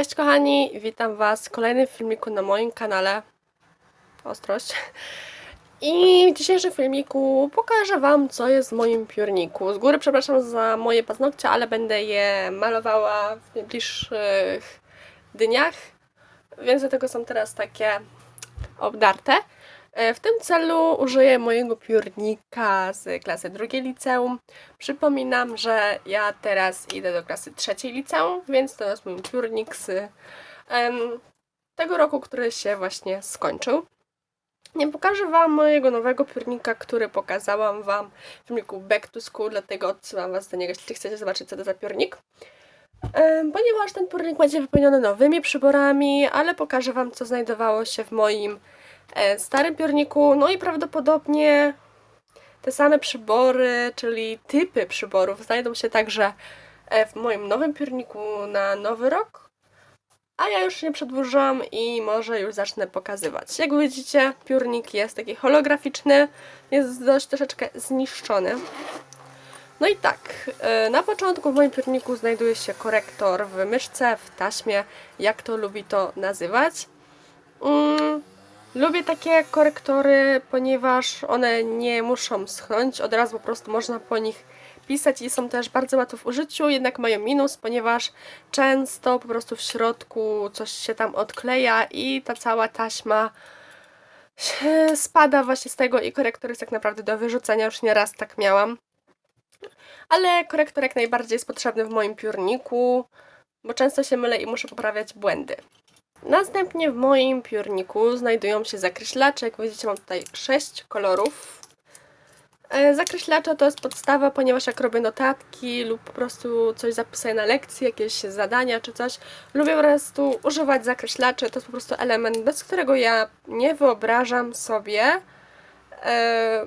Cześć kochani, witam Was w kolejnym filmiku na moim kanale. Ostrość. I w dzisiejszym filmiku pokażę Wam, co jest w moim piórniku. Z góry przepraszam za moje paznokcie, ale będę je malowała w najbliższych dniach, więc dlatego są teraz takie obdarte. E, W tym celu użyję mojego piórnika z klasy drugiej liceum. Przypominam, że ja teraz idę do klasy trzeciej liceum, więc to jest mój piórnik z tego roku, który się właśnie skończył. Nie pokażę Wam mojego nowego piórnika, który pokazałam Wam w filmiku Back to School, dlatego odsyłam Was do niego, jeśli chcecie zobaczyć, co to za piórnik. Ponieważ ten piórnik będzie wypełniony nowymi przyborami, ale pokażę Wam, co znajdowało się w moim starym piórniku, no i prawdopodobnie te same przybory, czyli typy przyborów znajdą się także e, w moim nowym piórniku na nowy rok. A ja już nie przedłużam i może już zacznę pokazywać. Jak widzicie, piórnik jest taki holograficzny, jest dość troszeczkę zniszczony. No i tak, e, na początku w moim piórniku znajduje się korektor w myszce, w taśmie, jak to lubi to nazywać. Mm, Lubię takie korektory, ponieważ one nie muszą schnąć, od razu po prostu można po nich pisać i są też bardzo łatwe w użyciu, jednak mają minus, ponieważ często po prostu w środku coś się tam odkleja i ta cała taśma spada właśnie z tego i korektor jest tak naprawdę do wyrzucenia, już nie raz tak miałam. Ale korektor jak najbardziej jest potrzebny w moim piórniku, bo często się mylę i muszę poprawiać błędy. Następnie w moim piórniku znajdują się zakreślacze. Jak widzicie, mam tutaj 6 kolorów. E, Zakreślacze to jest podstawa, ponieważ jak robię notatki lub po prostu coś zapisuję na lekcji, jakieś zadania czy coś, lubię po prostu używać zakreślaczy. To jest po prostu element, bez którego ja nie wyobrażam sobie e,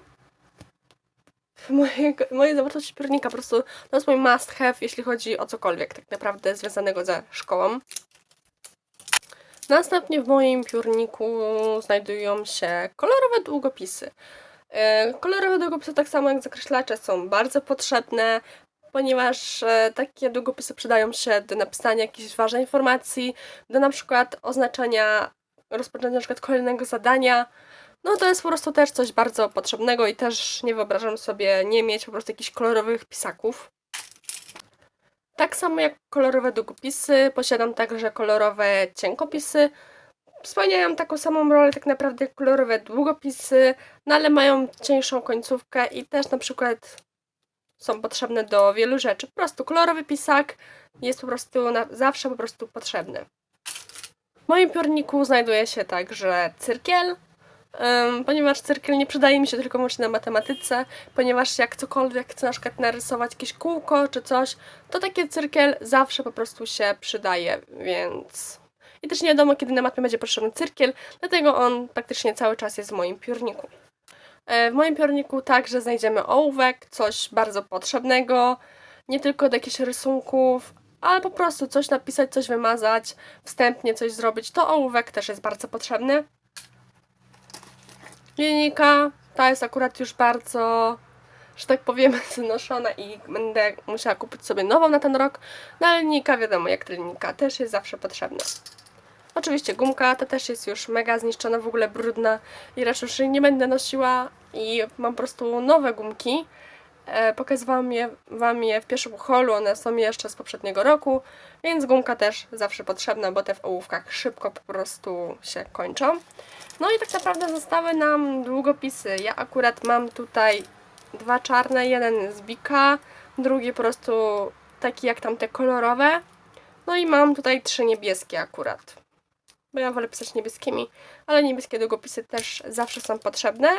mojego, mojej zawartości piórnika. Po prostu to jest mój must have, jeśli chodzi o cokolwiek tak naprawdę związanego ze szkołą. Następnie w moim piórniku znajdują się kolorowe długopisy. E, Kolorowe długopisy, tak samo jak zakreślacze, są bardzo potrzebne, ponieważ e, takie długopisy przydają się do napisania jakichś ważnych informacji, do na przykład oznaczenia, rozpoczęcia na przykład kolejnego zadania. No to jest po prostu też coś bardzo potrzebnego i też nie wyobrażam sobie nie mieć po prostu jakichś kolorowych pisaków. Tak samo jak kolorowe długopisy, posiadam także kolorowe cienkopisy. Spełniają taką samą rolę tak naprawdę kolorowe długopisy, no ale mają cieńszą końcówkę i też na przykład są potrzebne do wielu rzeczy. Po prostu kolorowy pisak jest po prostu na, zawsze po prostu potrzebny. W moim piórniku znajduje się także cyrkiel, ponieważ cyrkiel nie przydaje mi się tylko wyłącznie na matematyce, ponieważ jak cokolwiek chcę na przykład narysować jakieś kółko czy coś, to taki cyrkiel zawsze po prostu się przydaje, więc... I też nie wiadomo, kiedy na matmie będzie potrzebny cyrkiel, dlatego on praktycznie cały czas jest w moim piórniku. E, W moim piórniku także znajdziemy ołówek, coś bardzo potrzebnego, nie tylko do jakichś rysunków, ale po prostu coś napisać, coś wymazać, wstępnie coś zrobić, to ołówek też jest bardzo potrzebny. Linijka ta jest akurat już bardzo, że tak powiem, znoszona i będę musiała kupić sobie nową na ten rok. No ale linijka, wiadomo, jak ta linijka też jest zawsze potrzebna. Oczywiście gumka, ta też jest już mega zniszczona, w ogóle brudna i raczej już nie będę nosiła i mam po prostu nowe gumki. E, pokazywałam je, Wam je w pierwszym holu, one są jeszcze z poprzedniego roku, więc gumka też zawsze potrzebna, bo te w ołówkach szybko po prostu się kończą. No i tak naprawdę zostały nam długopisy. Ja akurat mam tutaj dwa czarne, jeden z Bika, drugi po prostu taki jak tamte kolorowe. No i mam tutaj trzy niebieskie akurat. Bo ja wolę pisać niebieskimi, ale niebieskie długopisy też zawsze są potrzebne.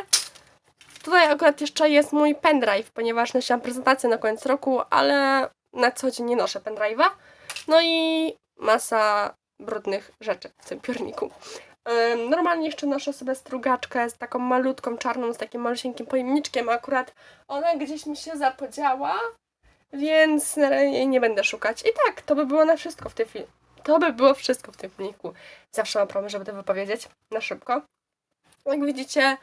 Tutaj akurat jeszcze jest mój pendrive, ponieważ nosiłam prezentację na koniec roku, ale na co dzień nie noszę pendrive'a. No i masa brudnych rzeczy w tym piórniku. Normalnie jeszcze noszę sobie strugaczkę z taką malutką czarną, z takim malutkim pojemniczkiem. Akurat ona gdzieś mi się zapodziała, więc jej nie będę szukać. I tak, to by było na wszystko w tym filmie. To by było wszystko w tym filmiku. Zawsze mam problem, żeby to wypowiedzieć na szybko. Jak widzicie,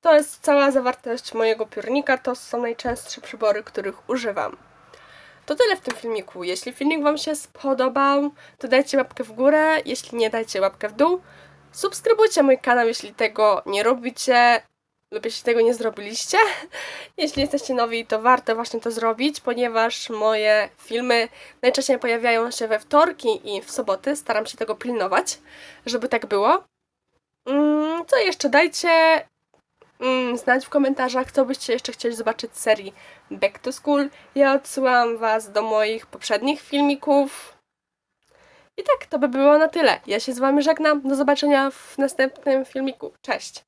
to jest cała zawartość mojego piórnika. To są najczęstsze przybory, których używam. to tyle w tym filmiku. Jeśli filmik Wam się spodobał, to dajcie łapkę w górę, jeśli nie, dajcie łapkę w dół. Subskrybujcie mój kanał, jeśli tego nie robicie lub jeśli tego nie zrobiliście. Jeśli jesteście nowi, to warto właśnie to zrobić, ponieważ moje filmy najczęściej pojawiają się we wtorki i w soboty. Staram się tego pilnować, żeby tak było. Mm, Co jeszcze? Dajcie mm, znać w komentarzach, co byście jeszcze chcieli zobaczyć z serii Back to School. Ja odsyłam Was do moich poprzednich filmików. I tak, to by było na tyle. Ja się z Wami żegnam. Do zobaczenia w następnym filmiku. Cześć!